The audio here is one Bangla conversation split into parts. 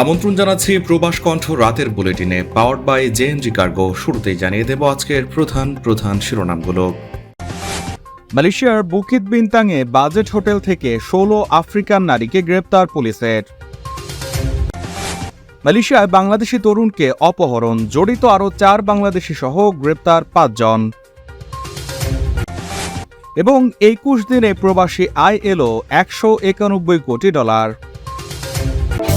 আমন্ত্রণ জানাচ্ছি প্রবাস কণ্ঠ রাতের বুলেটিনে powered by J N G cargo শুরুতেই জানিয়ে দেব আজকের প্রধান প্রধান শিরোনামগুলো। মালয়েশিয়ার বুকিত বিনতাংয়ে বাজেট হোটেল থেকে ষোলো আফ্রিকান নারীকে গ্রেপ্তার পুলিশের। মালয়েশিয়ায় বাংলাদেশি তরুণকে অপহরণ, জড়িত আরও চার বাংলাদেশি সহ গ্রেপ্তার পাঁচজন। এবং একুশ দিনে প্রবাসী আয় এলো একশো একানব্বই কোটি ডলার।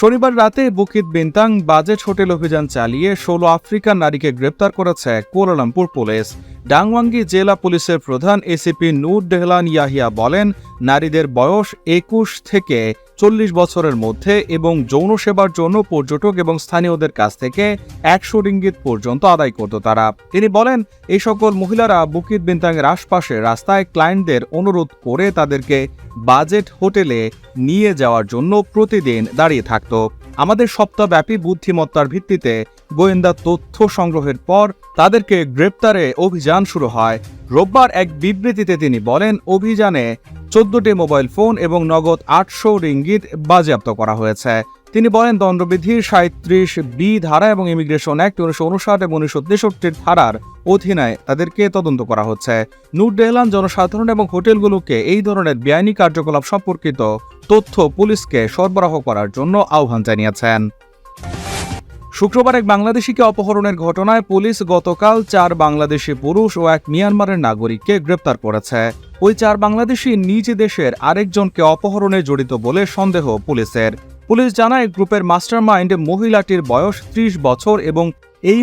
শনিবার রাতে বুকিত বিন্তাং বাজেট হোটেল অভিযান চালিয়ে ষোলো আফ্রিকান নারীকে গ্রেপ্তার করেছে কুয়ালালামপুর পুলিশ। ডাংওয়াঙ্গি জেলা পুলিশের প্রধান এসিপি নূর ডেহলান ইয়াহিয়া বলেন, নারীদের বয়স একুশ থেকে চল্লিশ বছরের মধ্যে এবং যৌন সেবার জন্য পর্যটক এবং স্থানীয়দের কাছ থেকে একশো রিঙ্গিত পর্যন্ত আদায় করত তারা। তিনি বলেন, এই সকল মহিলারা বুকিত বিন্তাংয়ের আশপাশে রাস্তায় ক্লায়েন্টদের অনুরোধ করে তাদেরকে বাজেট হোটেলে নিয়ে যাওয়ার জন্য প্রতিদিন দাঁড়িয়ে থাকত। আমাদের সপ্তাহব্যাপী বুদ্ধিমত্তার ভিত্তিতে গোয়েন্দা তথ্য সংগ্রহের পর তাদেরকে গ্রেপ্তারে অভিযান শুরু হয়। রোববার এক বিবৃতিতে তিনি বলেন, অভিযানে চোদ্দটি মোবাইল ফোন এবং নগদ আটশো রিঙ্গিত বাজেয়াপ্ত করা হয়েছে। তিনি বলেন দণ্ডবিধির সাঁত্রিশ বি ধারা এবং ইমিগ্রেশন অ্যাক্ট উনিশশো উনষাট এবং উনিশশো তেষট্টির ধারার অধীনে তাদেরকে তদন্ত করা হচ্ছে। নূর ডেহলান জনসাধারণ এবং হোটেলগুলোকে এই ধরনের বেআইনি কার্যকলাপ সম্পর্কিত তথ্য পুলিশকে সরবরাহ করার জন্য আহ্বান জানিয়েছেন। শুক্রবার এক বাংলাদেশিকে অপহরণের ঘটনায় পুলিশ গতকাল চার বাংলাদেশি পুরুষ ও এক মিয়ানমারের নাগরিককে গ্রেপ্তার করেছে। ওই চার বাংলাদেশি নিজ দেশের আরেকজনকে অপহরণে জড়িত বলে সন্দেহ পুলিশের। পুলিশ জানায় গ্রুপের মাস্টার মাইন্ড মহিলাটির বয়স ত্রিশ বছর এবং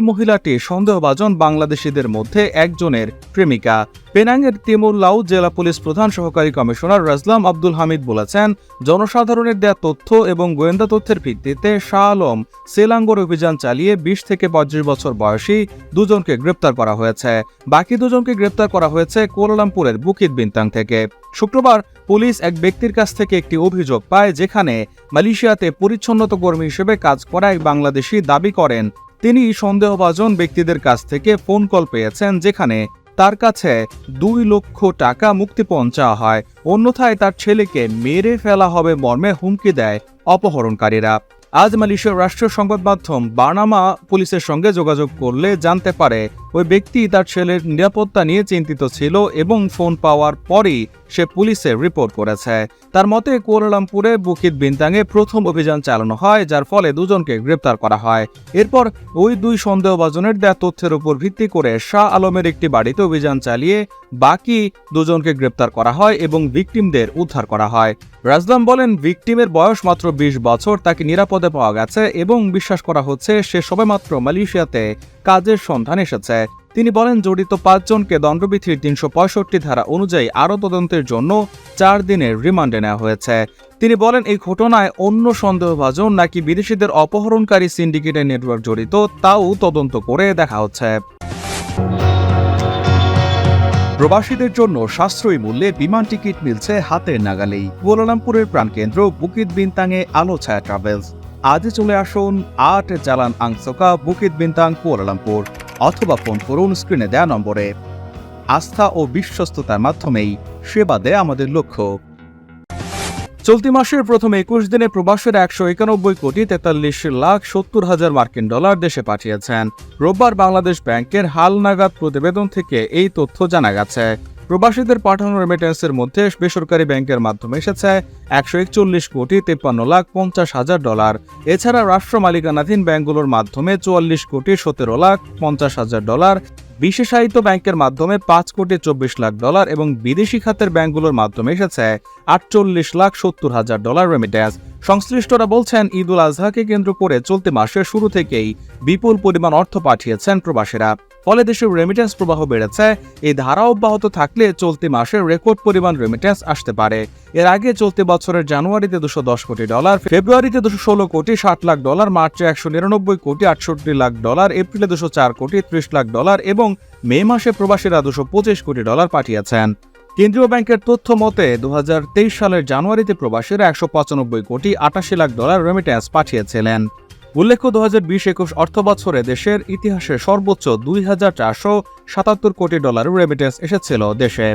মহিলাটি সন্দেহভাজন বাংলাদেশিদের মধ্যে একজনের প্রেমিকা। পেনাংয়ের তিমুরলাউ জেলা পুলিশ প্রধান সহকারী কমিশনার রাজলাম আব্দুল হামিদ বলেছেন, জনসাধারণের দেয়া তথ্য এবং গোয়েন্দা তথ্যের ভিত্তিতে শাহ আলম সেলাঙ্গর অভিযান চালিয়ে বিশ থেকে পঁয়ত্রিশ বছর বয়সী দুজনকে গ্রেপ্তার করা হয়েছে। বাকি দুজনকে গ্রেপ্তার করা হয়েছে কোলালামপুরের বুকিত বিন্তাং থেকে। শুক্রবার পুলিশ এক ব্যক্তির কাছ থেকে একটি অভিযোগ পায়, যেখানে মালয়েশিয়াতে পরিচ্ছন্নতা কর্মী হিসেবে কাজ করা এক বাংলাদেশি দাবি করেন তিনি সন্দেহভাজন ব্যক্তিদের কাছ থেকে ফোন কল পেয়েছেন যেখানে তার কাছে দুই লক্ষ টাকা মুক্তিপণ চাওয়া হয়। অন্যথায় তার ছেলেকে মেরে ফেলা হবে মর্মে হুমকি দেয় অপহরণকারীরা। আজ মালয়েশিয়ার রাষ্ট্রীয় সংবাদ মাধ্যম বার্নামা পুলিশের সঙ্গে যোগাযোগ করলে জানতে পারে, ওই ব্যক্তি তার ছেলের নিরাপত্তা নিয়ে চিন্তিত ছিল এবং ফোন পাওয়ার পরই সে পুলিশে রিপোর্ট করেছে। তার মতে কুয়ালালামপুরে বুকিত বিন্তাংয়ে প্রথম অভিযান চালানো হয়, যার ফলে দুজনকে গ্রেপ্তার করা হয়। এরপর ওই দুই সন্দেহভাজনের দেয়া তথ্যের উপর ভিত্তি করে শাহ আলমের একটি বাড়িতে অভিযান চালিয়ে বাকি দুজনকে গ্রেপ্তার করা হয় এবং ভিকটিমদের উদ্ধার করা হয়। রাজলাম বলেন, ভিকটিমের বয়স মাত্র বিশ বছর, তাকে নিরাপদে পাওয়া গেছে এবং বিশ্বাস করা হচ্ছে সে সবেমাত্র মালয়েশিয়াতে কাজের সন্ধান এসেছে। তিনি বলেন, জড়িত পাঁচজনকে দণ্ডবিধির তিনশো পঁয়ষট্টি ধারা অনুযায়ী আরও তদন্তের জন্য চার দিনের রিমান্ডে নেওয়া হয়েছে। তিনি বলেন, এই ঘটনায় অন্য সন্দেহভাজন নাকি বিদেশিদের অপহরণকারী সিন্ডিকেটের নেটওয়ার্ক জড়িত, তাও তদন্ত করে দেখা হচ্ছে। প্রবাসীদের জন্য সাশ্রয়ী মূল্যে বিমান টিকিট মিলছে হাতের নাগালেই। কুয়ালালামপুরের প্রাণকেন্দ্র বুকিত বিনতাংয়ে আলো ছায়া ট্রাভেলস আজই চলে আসুন আট Jalan Angsoka Bukit Bintang Kuala Lumpur. অথবা ফোন করুন স্ক্রিনে দেয়া নম্বরে। আস্থা ও বিশ্বস্ততার মাধ্যমেই সেবা দেয় আমাদের লক্ষ্য। চলতি মাসের প্রথম একুশ দিনে প্রবাসের একশো একানব্বই কোটি তেতাল্লিশ লাখ সত্তর হাজার মার্কিন ডলার দেশে পাঠিয়েছেন। রোববার বাংলাদেশ ব্যাংকের হালনাগাদ প্রতিবেদন থেকে এই তথ্য জানা গেছে। প্রবাসীদের পাঠানো রেমিটেন্সের মধ্যে বেসরকারি ব্যাংকের মাধ্যমে এসেছে একশো একচল্লিশ কোটি তেপ্পান্ন লাখ পঞ্চাশ হাজার ডলার। এছাড়া রাষ্ট্র মালিকানাধীন ব্যাংকগুলোর মাধ্যমে চুয়াল্লিশ কোটি সতেরো লাখ পঞ্চাশ হাজার ডলার, বিশেষায়িত ব্যাংকের মাধ্যমে পাঁচ কোটি চব্বিশ লাখ ডলার এবং বিদেশি খাতের ব্যাংকগুলোর মাধ্যমে এসেছে আটচল্লিশ লাখ সত্তর হাজার ডলার রেমিটেন্স সংশ্লিষ্টরা বলছেন ঈদুল আজহাকে কেন্দ্র করে চলতি মাসের শুরু থেকেই বিপুল পরিমাণ অর্থ পাঠিয়েছেন প্রবাসীরা। ফলে দেশের রেমিটেন্স প্রবাহ বেড়েছে। এই ধারা অব্যাহত থাকলে চলতি মাসে রেকর্ড পরিমাণ রেমিটেন্স আসতে পারে। এর আগে চলতি বছরের জানুয়ারিতে দুশো দশ কোটি ডলার ফেব্রুয়ারিতে দুশো ষোলো কোটি, ষাট লাখ ডলার মার্চে একশো নিরানব্বই কোটি, আটষট্টি লাখ ডলার এপ্রিলে দুশো চার কোটি, ত্রিশ লাখ ডলার এবং মে মাসে প্রবাসীরা দুশো পঁচিশ কোটি ডলার পাঠিয়েছেন। কেন্দ্রীয় ব্যাংকের তথ্য মতে দু হাজার তেইশ সালের জানুয়ারিতে প্রবাসীরা একশো পঁচানব্বই কোটি, আটাশি লাখ ডলার রেমিটেন্স পাঠিয়েছিলেন। উল্লেখ্য দু হাজার বিশ একুশ অর্থ বছরে দেশের ইতিহাসে সর্বোচ্চ দুই হাজার চারশো সাতাত্তর কোটি ডলার রেমিটেন্স এসেছিল দেশে।